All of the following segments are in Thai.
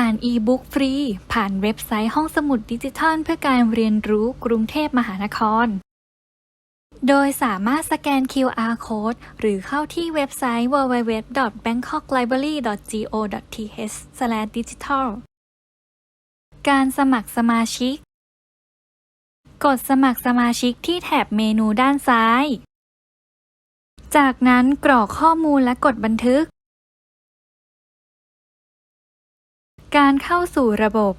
อ่านอีบุ๊กฟรี ผ่านเว็บไซต์ห้องสมุดดิจิทัล เพื่อการเรียนรู้กรุงเทพมหานคร โดยสามารถสแกน QR Code หรือเข้าที่เว็บไซต์ www.bangkoklibrary.go.th/digital การสมัครสมาชิก กดสมัครสมาชิกที่แถบเมนูด้านซ้าย จากนั้นกรอกข้อมูลและกดบันทึก การเข้าสู่ระบบ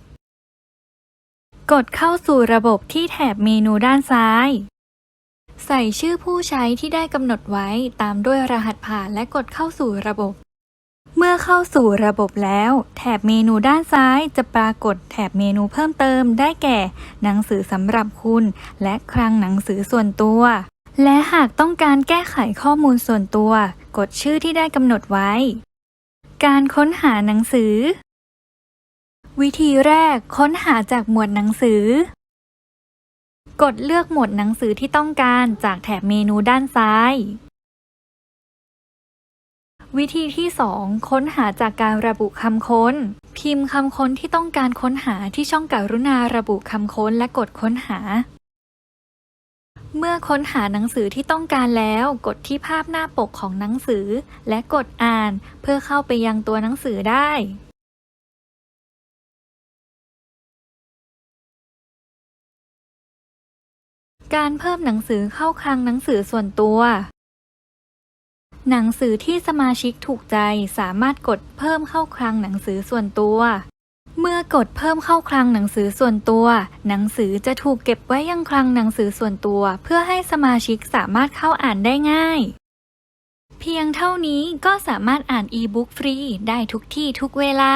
กดเข้าสู่ระบบที่แถบเมนูด้านซ้าย ใส่ชื่อผู้ใช้ที่ได้กำหนดไว้ตามด้วยรหัสผ่านและกดเข้าสู่ระบบ เมื่อเข้าสู่ระบบแล้ว แถบเมนูด้านซ้ายจะปรากฏแถบเมนูเพิ่มเติมได้แก่ หนังสือสำหรับคุณ และคลังหนังสือส่วนตัว และหากต้องการแก้ไขข้อมูลส่วนตัว กดชื่อที่ได้กำหนดไว้ การค้นหาหนังสือ วิธีแรกค้นหาจากหมวดหนังสือ กดเลือกหมวดหนังสือที่ต้องการจากแถบเมนูด้านซ้าย วิธีที่ 2 ค้นหาจากการระบุคำค้น พิมพ์คำค้นที่ต้องการค้นหาที่ช่องการุณาระบุคำค้นและกดค้นหา เมื่อค้นหาหนังสือที่ต้องการแล้ว กดที่ภาพหน้าปกของหนังสือ และกดอ่าน เพื่อเข้าไปยังตัวหนังสือได้ การเพิ่มหนังสือเข้าคลังหนังสือส่วนตัว หนังสือที่สมาชิกถูกใจสามารถกดเพิ่มเข้าคลังหนังสือส่วนตัว เมื่อกดเพิ่มเข้าคลังหนังสือส่วนตัว หนังสือจะถูกเก็บไว้ยังคลังหนังสือส่วนตัว เพื่อให้สมาชิกสามารถเข้าอ่านได้ง่าย เพียงเท่านี้ก็สามารถอ่านอีบุ๊กฟรีได้ทุกที่ทุกเวลา